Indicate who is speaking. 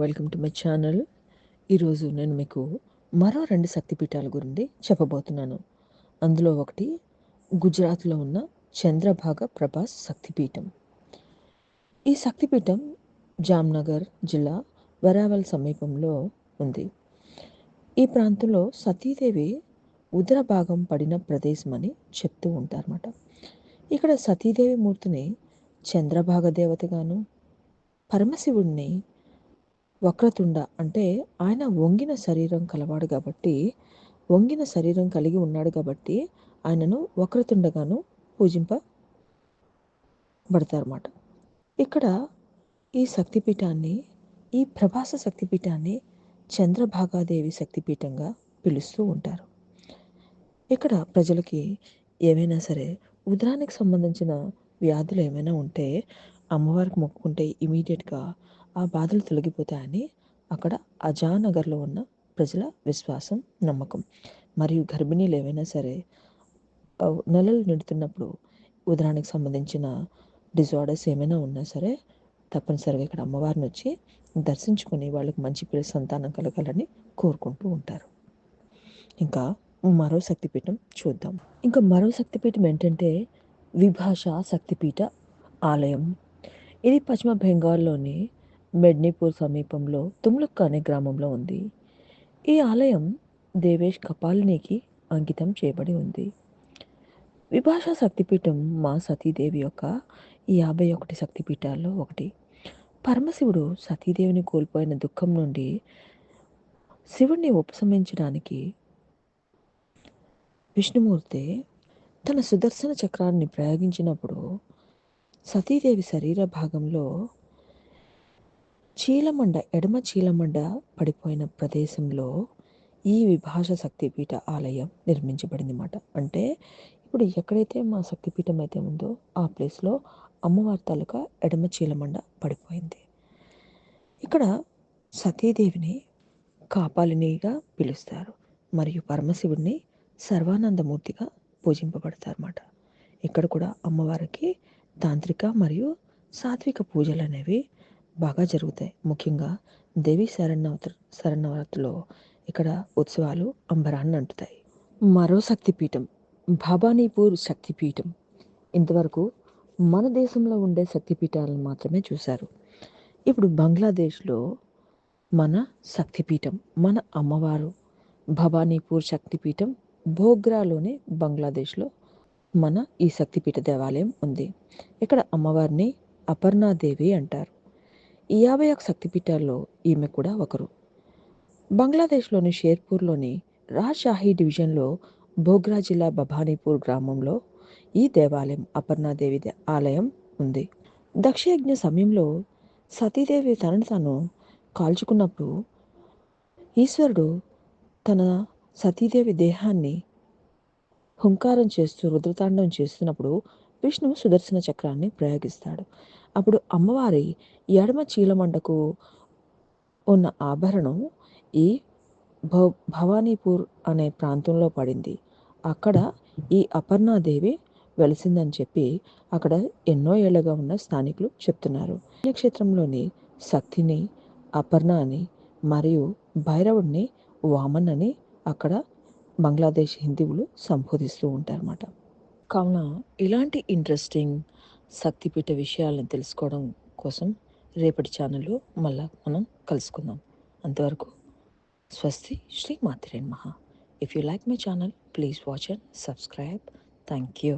Speaker 1: Welcome to my channel ఈరోజు నేను మీకు మరో రెండు శక్తిపీఠాల గురించి చెప్పబోతున్నాను. అందులో ఒకటి గుజరాత్లో ఉన్న చంద్రభాగ ప్రభాస్ శక్తిపీఠం. ఈ శక్తిపీఠం జామ్నగర్ జిల్లా వరావల్ సమీపంలో ఉంది. ఈ ప్రాంతంలో సతీదేవి ఉదర భాగం పడిన ప్రదేశం అని చెప్తూ ఉంటారన్నమాట. ఇక్కడ సతీదేవి మూర్తిని చంద్రభాగ దేవతగాను పరమశివుడిని వక్రతుండ అంటే ఆయన వంగిన శరీరం కలవాడు కాబట్టి వంగిన శరీరం కలిగి ఉన్నాడు కాబట్టి ఆయనను వక్రతుండగాను పూజింపబడతారన్నమాట. ఇక్కడ ఈ శక్తిపీఠాన్ని ఈ ప్రభాస శక్తిపీఠాన్ని చంద్రభాగాదేవి శక్తిపీఠంగా పిలుస్తూ ఉంటారు. ఇక్కడ ప్రజలకి ఏమైనా సరే ఉదరానికి సంబంధించిన వ్యాధులు ఏమైనా ఉంటే అమ్మవారికి మొక్కుకుంటే ఇమీడియట్గా ఆ బాధలు తొలగిపోతాయని అక్కడ అజానగర్లో ఉన్న ప్రజల విశ్వాసం నమ్మకం. మరియు గర్భిణీలు ఏవైనా సరే నెలలు నిండుతున్నప్పుడు ఉదరానికి సంబంధించిన డిజార్డర్స్ ఏమైనా ఉన్నా సరే తప్పనిసరిగా ఇక్కడ అమ్మవారిని వచ్చి దర్శించుకొని వాళ్ళకి మంచి పిల్ల సంతానం కలగాలని కోరుకుంటూ ఉంటారు. ఇంకా మరో శక్తిపీఠం చూద్దాం. ఇంకా మరో శక్తిపీఠం ఏంటంటే విభాష శక్తిపీఠ ఆలయం. ఇది పశ్చిమ బెంగాల్లోని మెడ్నీపూర్ సమీపంలో తుమ్లుక్క అనే గ్రామంలో ఉంది. ఈ ఆలయం దేవేష్ కపాలినికి అంకితం చేయబడి ఉంది. విభాష శక్తిపీఠం మా సతీదేవి యొక్క యాభై ఒకటి శక్తిపీఠాల్లో ఒకటి. పరమశివుడు సతీదేవిని కోల్పోయిన దుఃఖం నుండి శివుణ్ణి ఉపశమించడానికి విష్ణుమూర్తి తన సుదర్శన చక్రాన్ని ప్రయోగించినప్పుడు సతీదేవి శరీర భాగంలో చీలమండ ఎడమ చీలమండ పడిపోయిన ప్రదేశంలో ఈ విభాష శక్తిపీఠ ఆలయం నిర్మించబడింది అన్నమాట అంటే ఇప్పుడు ఎక్కడైతే మా శక్తిపీఠం అయితే ఉందో ఆ ప్లేస్లో అమ్మవారి తాలూకా ఎడమ చీలమండ పడిపోయింది. ఇక్కడ సతీదేవిని కాపాలినిగా పిలుస్తారు. మరియు పరమశివుడిని సర్వానందమూర్తిగా పూజింపబడతారన్నమాట. ఇక్కడ కూడా అమ్మవారికి తాంత్రిక మరియు సాత్విక పూజలు అనేవి బాగా జరుగుతాయి. ముఖ్యంగా దేవి శరణవత శరణవరాత్రిలో ఇక్కడ ఉత్సవాలు అంబరాన్ని అంటుతాయి. మరో శక్తిపీఠం భవానీపూర్ శక్తిపీఠం. ఇంతవరకు మన దేశంలో ఉండే శక్తిపీఠాలను మాత్రమే చూశారు. ఇప్పుడు బంగ్లాదేశ్లో మన శక్తిపీఠం మన అమ్మవారు భవానీపూర్ శక్తిపీఠం భోగ్రాలోని బంగ్లాదేశ్లో మన ఈ శక్తిపీఠ దేవాలయం ఉంది. ఇక్కడ అమ్మవారిని అపర్ణాదేవి అంటారు. ఈ యాభై ఒక శక్తిపీఠాల్లో ఈమె కూడా ఒకరు. బంగ్లాదేశ్లోని షేర్పూర్లోని రాజ్షాహీ డివిజన్లో బోగ్రా జిల్లా భవానీపూర్ గ్రామంలో ఈ దేవాలయం అపర్ణాదేవి ఆలయం ఉంది. దక్షయజ్ఞ సమయంలో సతీదేవి తనను తాను కాల్చుకున్నప్పుడు ఈశ్వరుడు తన సతీదేవి దేహాన్ని హుంకారం చేస్తూ రుద్రతాండం చేస్తున్నప్పుడు విష్ణువు సుదర్శన చక్రాన్ని ప్రయోగిస్తాడు. అప్పుడు అమ్మవారి ఎడమ చీలమండకు ఉన్న ఆభరణం ఈ భవ భవానీపూర్ అనే ప్రాంతంలో పడింది. అక్కడ ఈ అపర్ణాదేవి వెలిసిందని చెప్పి అక్కడ ఎన్నో ఏళ్ళగా ఉన్న స్థానికులు చెప్తున్నారు. పుణ్యక్షేత్రంలోని శక్తిని అపర్ణ అని మరియు భైరవుడిని వామన్ అని అక్కడ బంగ్లాదేశ్ హిందువులు సంబోధిస్తూ ఉంటారన్నమాట. కావున ఇలాంటి ఇంట్రెస్టింగ్ శక్తిపీఠ విషయాలను తెలుసుకోవడం కోసం రేపటి ఛానల్లో మళ్ళా మనం కలుసుకుందాం. అంతవరకు స్వస్తి శ్రీ మాతిరేన్ మహా if you like my channel please watch and subscribe thank you